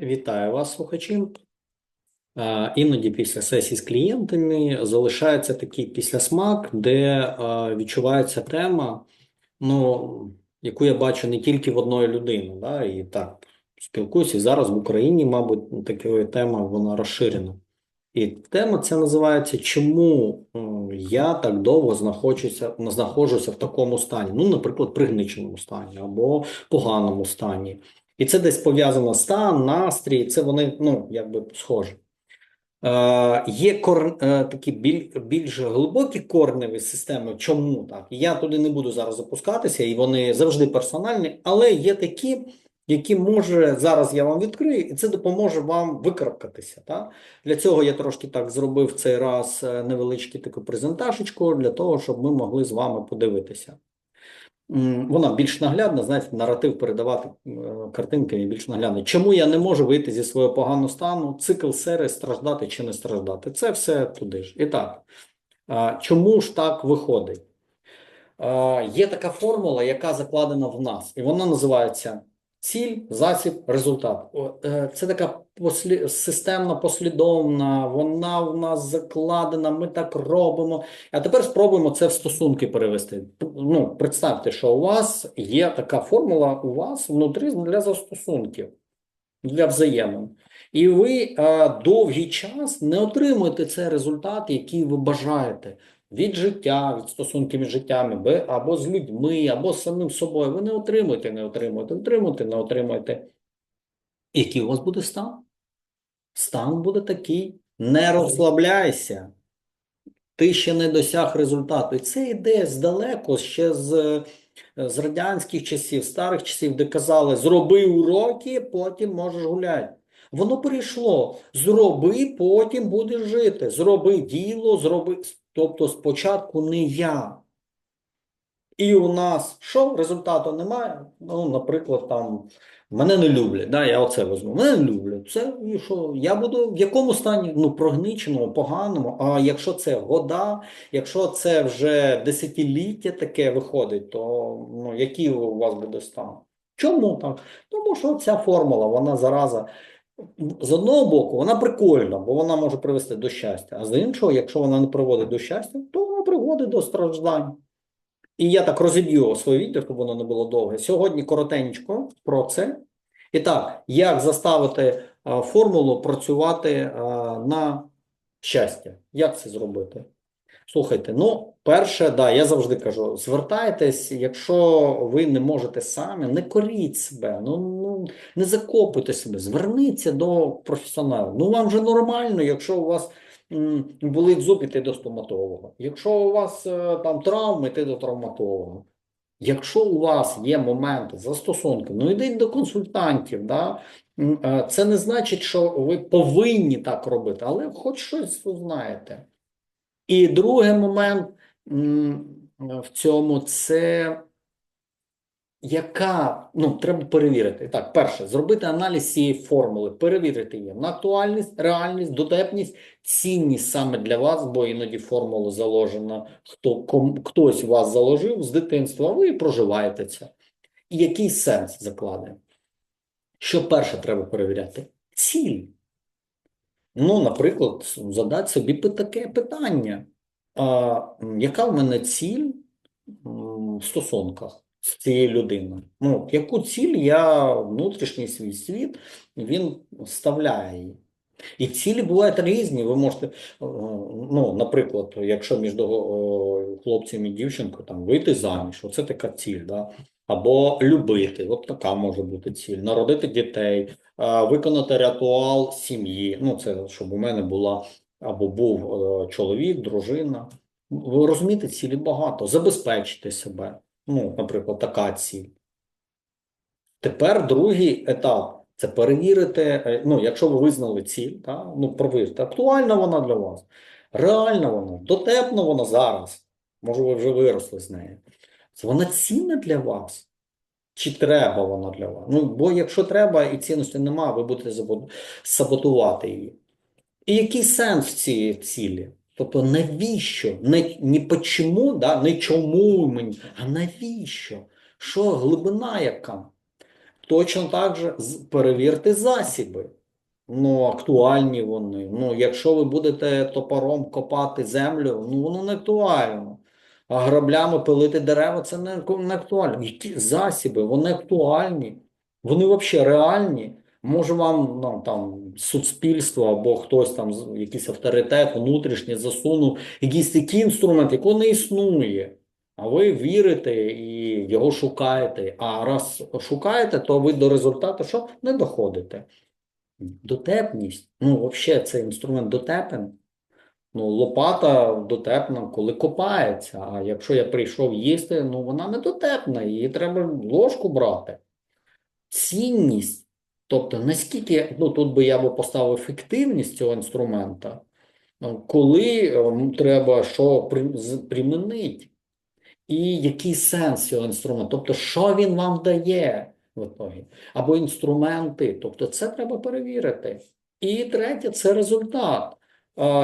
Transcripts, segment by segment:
Вітаю вас, слухачі. Іноді після сесій з клієнтами залишається такий післясмак, де відчувається тема, ну, яку я бачу не тільки в одної людини. Да, і так спілкуюся. І зараз в Україні, мабуть, така тема вона розширена. І тема ця називається Чому я так довго знаходжуся, знаходжуся в такому стані? Ну, наприклад, пригниченому стані або поганому стані. І це десь пов'язано стан, настрій, це вони, ну, якби схожі. Е, є кор, е, такі біль, більш глибокі корневі системи. Чому так? Я туди не буду зараз запускатися, і вони завжди персональні, але є такі, які може зараз я вам відкрию, і це допоможе вам викарабкатися. Так? Для цього я трошки так зробив цей раз е, невеличку таку презентажечку, для того, щоб ми могли з вами подивитися. Вона більш наглядна, знаєте, наратив передавати е, картинками більш наглядно. Чому я не можу вийти зі свого поганого стану? Цикл серії страждати чи не страждати. Це все туди ж. І так, чому ж так виходить? Є така формула, яка закладена в нас, і вона називається ціль, засіб, результат. Е, Це така послі... системна, послідовна, вона в нас закладена, ми так робимо. А тепер спробуємо це в стосунки перевести. Ну, представте, що у вас є така формула у вас внутрі для застосунків, для взаємин. І ви е, довгий час не отримуєте цей результат, який ви бажаєте від життя, від стосунків між життями, або з людьми, або з самим собою. Ви не отримуєте, не отримуєте, отримуєте, не отримуєте. Який у вас буде стан? Стан буде такий: не розслабляйся. Ти ще не досяг результату. І це йде здалеку, ще з, з радянських часів, старих часів, де казали: зроби уроки, потім можеш гуляти. Воно перейшло. Зроби, потім будеш жити. Зроби діло, зроби. Тобто спочатку не я. І у нас що? Результату немає. Ну, наприклад, там мене не люблять. Да, я оце візьму. Мене не люблять. Це і що? Я буду в якому стані? Ну, прогниченому, поганому. А якщо це года, якщо це вже десятиліття таке виходить, то ну, який у вас буде стан? Чому так? Тому що ця формула, вона зараза. З одного боку, вона прикольна, бо вона може привести до щастя. А з іншого, якщо вона не приводить до щастя, то вона приводить до страждань. І я так розіб'ю своє відео, щоб воно не було довге. Сьогодні коротенько про це. І так, як заставити а, формулу працювати а, на щастя? Як це зробити? Слухайте, ну, перше, да, я завжди кажу: звертайтесь, якщо ви не можете самі, не коріть себе, ну, ну не закопуйте себе, зверніться до професіоналів. Ну, вам же нормально, якщо у вас болить зуб, іти до стоматолога. Якщо у вас е, там травми, йти до травматолога. Якщо у вас є моменти застосунки, ну йдіть до консультантів. Да? Е, Це не значить, що ви повинні так робити, але хоч щось знаєте. І другий момент в цьому це яка, ну, треба перевірити. Так, перше, зробити аналіз цієї формули, перевірити її на актуальність, реальність, дотепність, цінність саме для вас, бо іноді формула заложена, хто, ком, хтось вас заложив з дитинства, а ви проживаєте це. І який сенс закладає? Що перше треба перевіряти? Ціль. Ну, наприклад, задати собі таке питання. А, яка в мене ціль в стосунках з цією людиною? Ну, яку ціль я, внутрішній свій світ, він вставляє. І цілі бувають різні. Ви можете, е, ну, наприклад, якщо між е, хлопцем і дівчинкою там вийти заміж, оце така ціль, да? Або любити, от така може бути ціль, народити дітей, е, виконати ритуал сім'ї. Ну, це щоб у мене була або був чоловік, дружина. Ви розумієте, цілі багато, забезпечити себе. Ну, наприклад, така ціль. Тепер другий етап це перевірити, е, ну, якщо ви визнали ціль, та, ну, провірте, актуальна вона для вас, реальна вона, дотепна вона зараз. Може, ви вже виросли з нею. Це вона цінна для вас? Чи треба вона для вас? Ну, бо якщо треба і цінності немає, ви будете саботувати її. І який сенс в цій цілі? Тобто, навіщо? Не, не почому, да? не чому мені, а навіщо? Що глибина яка? Точно так же перевірте засіби. Ну, актуальні вони. Ну, якщо ви будете топором копати землю, ну воно не актуально. А граблями пилити дерева це не, актуально. Які засіби? Вони актуальні. Вони взагалі реальні. Може вам ну, там суспільство або хтось там, якийсь авторитет внутрішній засунув якийсь такий інструмент, якого не існує. А ви вірите і його шукаєте. А раз шукаєте, то ви до результату що не доходите. Дотепність. Ну, взагалі, цей інструмент дотепен. Ну, лопата дотепна, коли копається. А якщо я прийшов їсти, ну вона не дотепна, її треба ложку брати. Цінність, тобто наскільки, ну тут би я би поставив ефективність цього інструмента, ну, коли ем, треба що при- примінити, і який сенс цього інструменту, тобто, що він вам дає в итогі, або інструменти, тобто це треба перевірити. І третє це результат.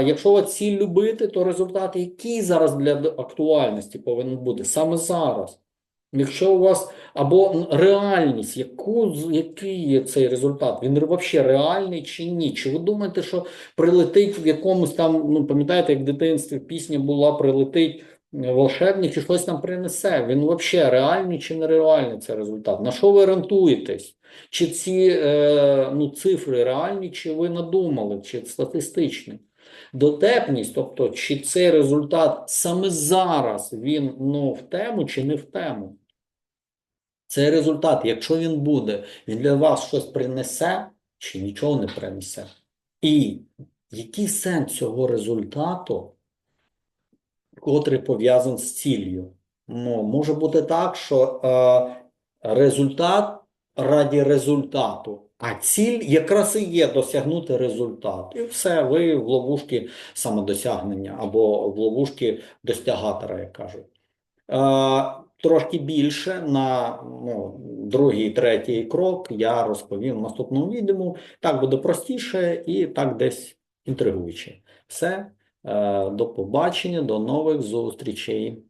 Якщо ціль любити, то результат який зараз для актуальності повинен бути саме зараз. Якщо у вас або реальність, яку, який є цей результат? Він взагалі реальний чи ні? Чи ви думаєте, що прилетить в якомусь там, ну пам'ятаєте, як в дитинстві пісня була прилетить е, волшебник і щось нам принесе? Він взагалі реальний чи нереальний цей результат? На що ви орієнтуєтесь? Чи ці е, ну, цифри реальні, чи ви надумали, чи статистичні? Дотепність, тобто, чи цей результат саме зараз він ну, в тему чи не в тему? Цей результат, якщо він буде, він для вас щось принесе чи нічого не принесе. І який сенс цього результату, котрий пов'язаний з ціллю? Ну, може бути так, що е, результат раді результату, а ціль якраз і є досягнути результат. І все, ви в ловушці самодосягнення або в ловушці достягатора, як кажуть. Е, Трошки більше на ну, другий, третій крок я розповім в наступному відео. Так буде простіше і так десь інтригуюче. Все, е, до побачення, до нових зустрічей.